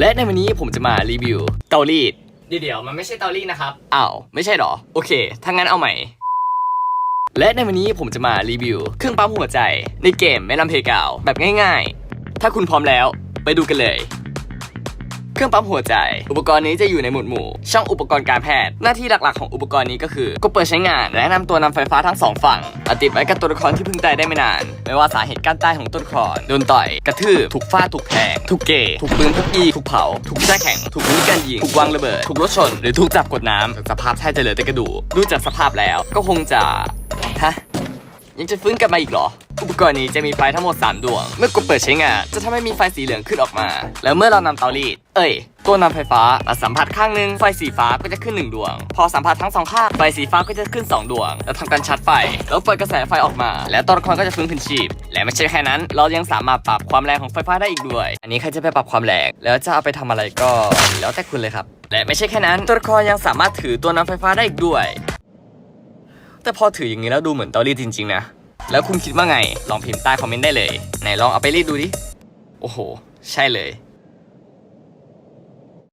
และในวันนี้ผมจะมารีวิวเตารีดเดี๋ยวๆมันไม่ใช่เตารีดนะครับอ้าวไม่ใช่เหรอ โอเคถ้างั้นเอาใหม่ และในวันนี้ผมจะมารีวิวเครื่องปั๊มหัวใจ ในเกมแม่ลำเพกาวแบบง่าย ๆ ถ้าคุณพร้อมแล้ว ไปดูกันเลย เครื่องปั๊มหัวใจ อุปกรณ์นี้จะอยู่ในหมวดหมู่ ช่องอุปกรณ์การแพทย์ หน้าที่หลักๆของอุปกรณ์นี้ก็คือ ก็เปิดใช้งานและนำตัวนำไฟฟ้าทั้งสองฝั่งมาติดไว้กับตัวละครที่เพิ่งตายได้ไม่นาน ไม่ว่าสาเหตุการตายของตัวละครโดนต่อย กระทืบ ถูกฟาด ถูกแทง ถูกเกยถูกปืนทุกอีถูกเผา ถูกแช่แข็ง ถูกมินิการยิง ถูกวางระเบิด ถูกรถชน หรือถูกจับกดน้ำสภาพแทบจะเหลือแต่กระดูกดูจากสภาพแล้วก็คงจะ ฮะ ยังจะฟื้นกลับมาอีกเหรอ อุปกรณ์นี้จะมีไฟทั้งหมด 3 ดวง เมื่อกดเปิดใช้งาน จะทำให้มีไฟสีเหลืองขึ้นออกมา แล้วเมื่อเรานำเตารีด เอ้ย ตัวนำไฟฟ้ามาสัมผัสข้างหนึง ไฟสีฟ้าก็จะขึ้น 1 ดวง พอสัมผัสทั้งสองข้าง ไฟสีฟ้าก็จะขึ้น 2 ดวง แล้วทำการชาร์จไฟ แล้วเปิดกระแสไฟออกมา แล้วตัวละครก็จะฟื้นคืนชีพ และไม่ใช่แค่นั้น เรายังสามารถปรับความแรงของไฟฟ้าได้อีกด้วย อันนี้ใครจะไปปรับความแรง แล้วจะเอาไปทำอะไรก็ แล้วแต่คุณเลยครับ และไม่ใช่แค่นั้น ตัวละครยังสามารถถือตัวนำไฟฟ้าได้อีกด้วย แต่พอถืออย่างนี้แล้วดูเหมือนเตารีดจริงๆนะ แล้วคุณคิดว่าไง ลองพิมพ์ใต้คอมเมนต์ได้เลย ไหนลองเอาไปรีดดูดิ โอ้โห ใช่เลย